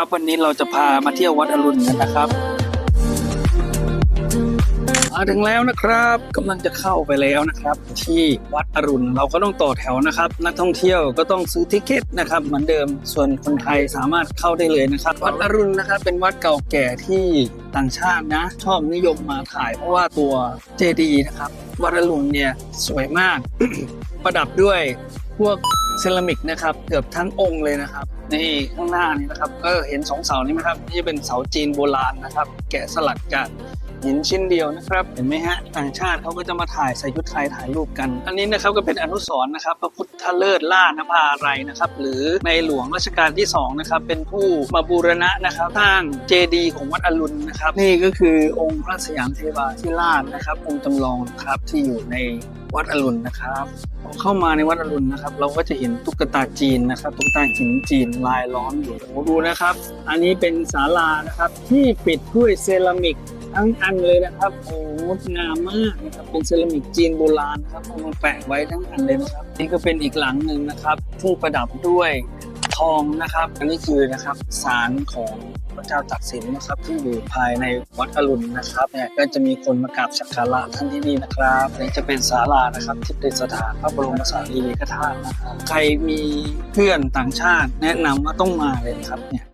ครับ วันนี้เราจะพามาเที่ยววัดอรุณกันนะครับมาถึงแล้วนะครับกำลังจะเข้าไปแล้วนะครับ ที่วัดอรุณเราก็ต้องต่อแถวนะครับ นักท่องเที่ยวก็ต้องซื้อทิเก็ตนะครับ เหมือนเดิมส่วนคนไทยสามารถเข้าได้เลยนะครับ วัดอรุณนะครับ เป็นวัดเก่าแก่ที่ต่างชาตินะ ชอบนิยมมาถ่าย เพราะว่าตัวเจดีย์นะครับ วัดอรุณเนี่ยสวยมาก ประดับด้วยพวก เซรามิกนะครับเกือบทั้งองค์เลยนะครับนี่ข้างหน้านี่นะครับก็เห็นสองเสานี้ไหมครับนี่จะเป็นเสาจีนโบราณนะครับ แกะสลักจาก หินชิ้นเดียวนะครับ เห็นไหมฮะต่างชาติเขาก็จะมาถ่ายใส่ชุดไทยถ่ายรูปกัน อันนี้นะครับก็เป็นอนุสรณ์นะครับ พระพุทธเลิศล่านภาไรนะครับ หรือในหลวงรัชกาลที่สองนะครับเป็นผู้มาบูรณะนะครับสร้างเจดีย์ของวัดอรุณนะครับ นี่ก็คือองค์พระสยามเทวาธิราชนะครับองค์จำลองครับที่อยู่ในวัดอรุณนะครับพอเข้ามาในวัดอรุณนะครับ เราก็จะเห็นตุ๊กตาจีนนะครับตุ๊กตาหินจีนลายล้อมอยู่โอ้ดูนะครับ อันนี้เป็นศาลานะครับที่ปิดด้วยเซรามิก ทั้งอันเลยนะครับโอ้งดงามมากนะครับเป็นเซรามิกจีนโบราณครับเอามาแปะไว้ทั้งอันเลยนะครับนี่ก็เป็นอีกหลังหนึ่งนะครับที่ประดับด้วยทองนะครับ อันนี้คือนะครับศาลของพระเจ้าตากสินนะครับที่อยู่ภายในวัดอรุณนะครับเนี่ยก็จะมีคนมากราบสักการะท่านที่นี่นะครับนี่จะเป็นศาลานะครับที่เประดิษฐานพระบรมสารีริกธาตุนะครับใครมีเพื่อนต่างชาติแนะนำว่าต้องมาเลยครับเนี่ย